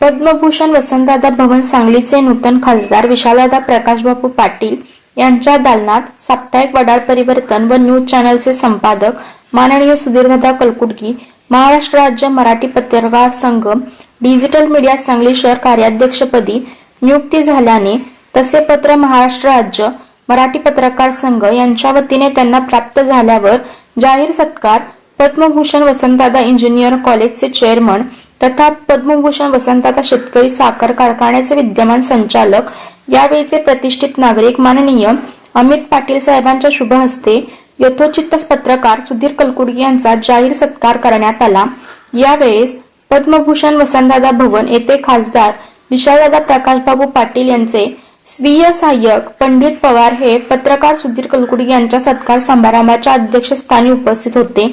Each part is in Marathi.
पद्मभूषण वसंतदादा भवन सांगलीचे नूतन खासदार विशालदादा प्रकाशबापू पाटील यांच्या दालनात साप्ताहिक वडार परिवर्तन व न्यूज चॅनलचे संपादक माननीय सुधीरदादा कलकुटगी महाराष्ट्र राज्य मराठी पत्रकार संघ डिजिटल मीडिया सांगली शहर कार्याध्यक्षपदी नियुक्ती झाल्याने तसे पत्र महाराष्ट्र राज्य मराठी पत्रकार संघ यांच्या वतीने त्यांना प्राप्त झाल्यावर जाहीर सत्कार पद्मभूषण वसंतदादा इंजिनियर कॉलेजचे चेअरमन तथा पद्मभूषण वसंतदादा शेतकरी साखर कारखान्याचे विद्यमान संचालक यावेळीचे प्रतिष्ठित नागरिक माननीय अमित पाटील साहेबांच्या शुभ हस्ते यथोचित पत्रकार सुधीर कलकुडगी यांचा जाहीर सत्कार करण्यात आला. यावेळेस पद्मभूषण वसंतदादा भवन येथे खासदार विशालदादा प्रकाशबाबू पाटील यांचे स्वीय सहाय्यक पंडित पवार हे पत्रकार सुधीर कलकुडगी यांच्या सत्कार समारंभाच्या अध्यक्षस्थानी उपस्थित होते.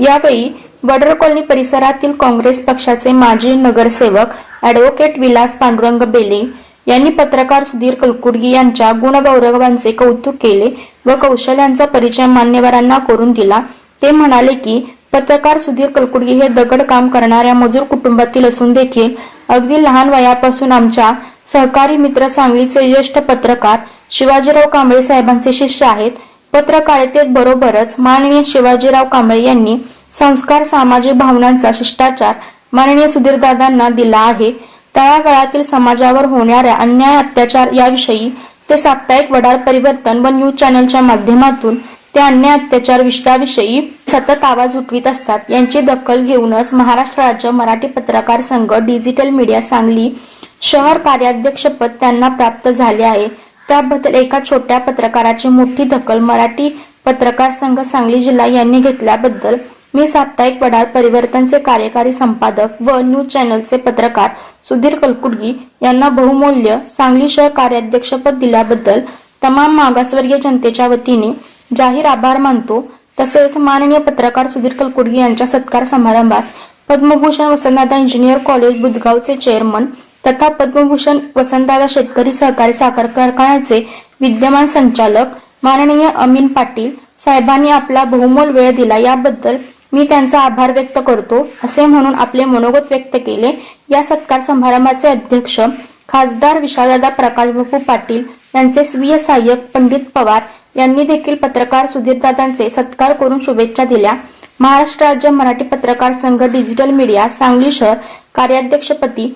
यावेळी वडर कॉलनी परिसरातील काँग्रेस पक्षाचे माजी नगरसेवक अॅडव्होकेट विलास पांडुरंग बेले यांनी पत्रकार सुधीर कलकुडगी यांच्या गुणगौरवांचे कौतुक केले व कौशल्यांचा परिचय मान्यवरांना करून दिला. ते म्हणाले की पत्रकार सुधीर कलकुडगी हे दगड काम करणाऱ्या मजूर कुटुंबातील असून देखील अगदी लहान वयापासून आमच्या सहकारी मित्र सांगलीचे ज्येष्ठ पत्रकार शिवाजीराव कांबळे साहेबांचे शिष्य आहेत. पत्रकारितेत बरोबरच माननीय शिवाजीराव कांबळे यांनी संस्कार सामाजिक भावनांचा शिष्टाचार माननीय सुधीरदादांना दिला आहे. तळागाळातील समाजावर होणाऱ्या अन्याय अत्याचार याविषयी ते साप्ताहिक वडार परिवर्तन व न्यूज चॅनलच्या माध्यमातून ते अन्याय अत्याचार विषयाविषयी सतत आवाज उठवित असतात. यांची दखल घेऊनच महाराष्ट्र राज्य मराठी पत्रकार संघ डिजिटल मीडिया सांगली शहर कार्याध्यक्षपद त्यांना प्राप्त झाले आहे. त्याबद्दल एका छोट्या पत्रकाराची मोठी दखल मराठी पत्रकार संघ सांगली जिल्हा यांनी घेतल्याबद्दल मी साप्ताहिक वडार परिवर्तनचे कार्यकारी संपादक व न्यूज चॅनलचे पत्रकार सुधीर कलकुडगी यांना बहुमूल्य सांगली शहर कार्याध्यक्षपद दिल्याबद्दल तमाम मागासवर्गीय जनतेच्या वतीने जाहीर आभार मानतो. तसेच माननीय पत्रकार सुधीर कलकुडगी यांच्या सत्कार समारंभास पद्मभूषण वसंतदादा इंजिनियर कॉलेज बुधगावचे चेअरमन तथा पद्मभूषण वसंतदादा शेतकरी सहकारी साखर कारखान्याचे विद्यमान संचालक माननीय अमीन पाटील साहेबांनी आपला बहुमोल वेळ दिला. याबद्दल मी त्यांचा आभार व्यक्त करतो असे म्हणून आपले मनोगत व्यक्त केले. या सत्कार समारंभाचे अध्यक्ष खासदार विशालदादा प्रकाशबापू पाटील यांचे स्वीय सहाय्यक पंडित पवार यांनी देखील पत्रकार सुधीरदादांचे सत्कार करून शुभेच्छा दिल्या. महाराष्ट्र राज्य मराठी पत्रकार संघ डिजिटल मीडिया सांगली शहर कार्याध्यक्षपदी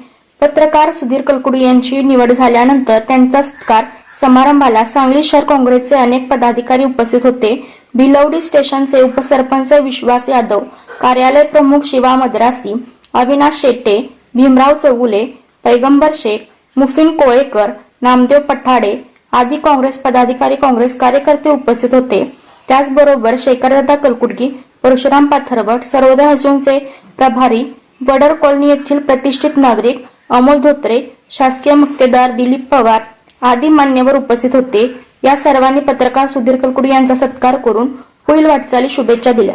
पत्रकार सुधीर कलकुडी यांची निवड झाल्यानंतर त्यांचा सत्कार समारंभाला सांगली शहर काँग्रेसचे अनेक पदाधिकारी उपस्थित होते. भिलवडी स्टेशनचे उपसरपंच विश्वास यादव कार्यालय प्रमुख शिवा मद्रासी अविनाश शेट्टे भीमराव चौगुले पैगंबर शेख मुफिन कोळेकर नामदेव पठाडे आदी काँग्रेस पदाधिकारी काँग्रेस कार्यकर्ते उपस्थित होते. त्याचबरोबर शेखरदादा कलकुटगी परशुराम पाथरवट सर्वोदय हसूनचे प्रभारी वडर कॉलनी येथील प्रतिष्ठित नागरिक अमोल धोत्रे शासकीय मुक्तेदार दिलीप पवार आदी मान्यवर उपस्थित होते. या सर्वांनी पत्रकार सुधीर कलकुडी यांचा सत्कार करून पुढील वाटचाली शुभेच्छा दिल्या.